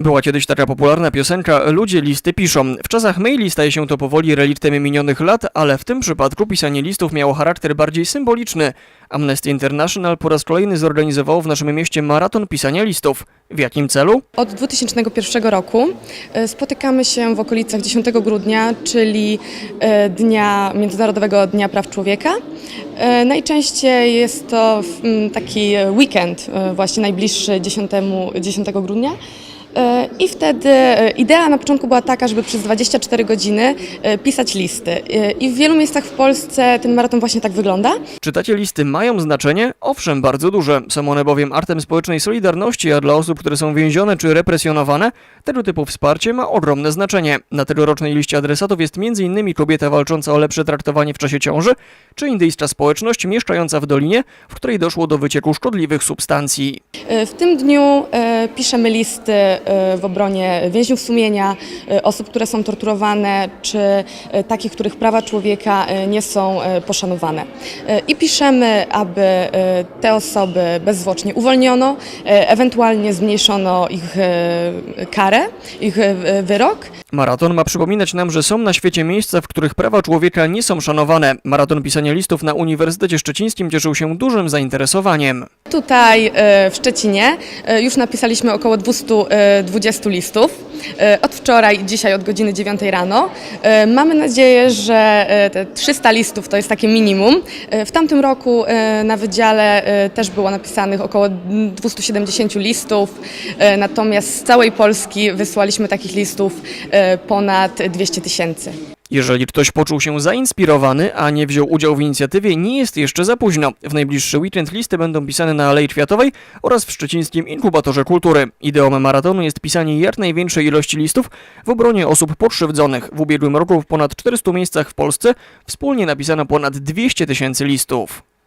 Była kiedyś taka popularna piosenka Ludzie listy piszą. W czasach maili staje się to powoli reliktem minionych lat, ale w tym przypadku pisanie listów miało charakter bardziej symboliczny. Amnesty International po raz kolejny zorganizowało w naszym mieście maraton pisania listów. W jakim celu? Od 2001 roku e, spotykamy się w okolicach 10 grudnia, czyli e, Dnia Międzynarodowego Dnia Praw Człowieka. E, Najczęściej jest to mm, taki weekend, właśnie najbliższy 10, 10 grudnia. E, I wtedy e, idea na początku była taka, żeby przez 24 godziny e, pisać listy. I w wielu miejscach w Polsce ten maraton właśnie tak wygląda. Czy takie listy mają znaczenie? Owszem, bardzo duże. Są one bowiem artem społecznej solidarności, a dla osób, które są więzione czy represjonowane, tego typu wsparcie ma ogromne znaczenie. Na tegorocznej liście adresatów jest m.in. kobieta walcząca o lepsze traktowanie w czasie ciąży, czy indyjska społeczność mieszkająca w dolinie, w której doszło do wycieku szkodliwych substancji. W tym dniu piszemy listy w obronie więźniów sumienia, e, osób, które są torturowane, czy e, takich, których prawa człowieka e, nie są poszanowane. I piszemy, aby te osoby bezzwłocznie uwolniono, ewentualnie zmniejszono ich karę, ich wyrok. Maraton ma przypominać nam, że są na świecie miejsca, w których prawa człowieka nie są szanowane. Maraton pisania listów na Uniwersytecie Szczecińskim cieszył się dużym zainteresowaniem. Tutaj e, w Szczecinie e, już napisaliśmy około 220 listów. E, Od wczoraj, dzisiaj od godziny 9 rano. E, Mamy nadzieję, że e, te 300 listów to jest takie minimum. W tamtym roku na wydziale też było napisanych około 270 listów, natomiast z całej Polski wysłaliśmy takich listów ponad 200 tysięcy. Jeżeli ktoś poczuł się zainspirowany, a nie wziął udziału w inicjatywie, nie jest jeszcze za późno. W najbliższy weekend listy będą pisane na Alei Kwiatowej oraz w szczecińskim Inkubatorze Kultury. Ideą maratonu jest pisanie jak największej ilości listów w obronie osób pokrzywdzonych. W ubiegłym roku w ponad 400 miejscach w Polsce wspólnie napisano ponad 200 tysięcy listów.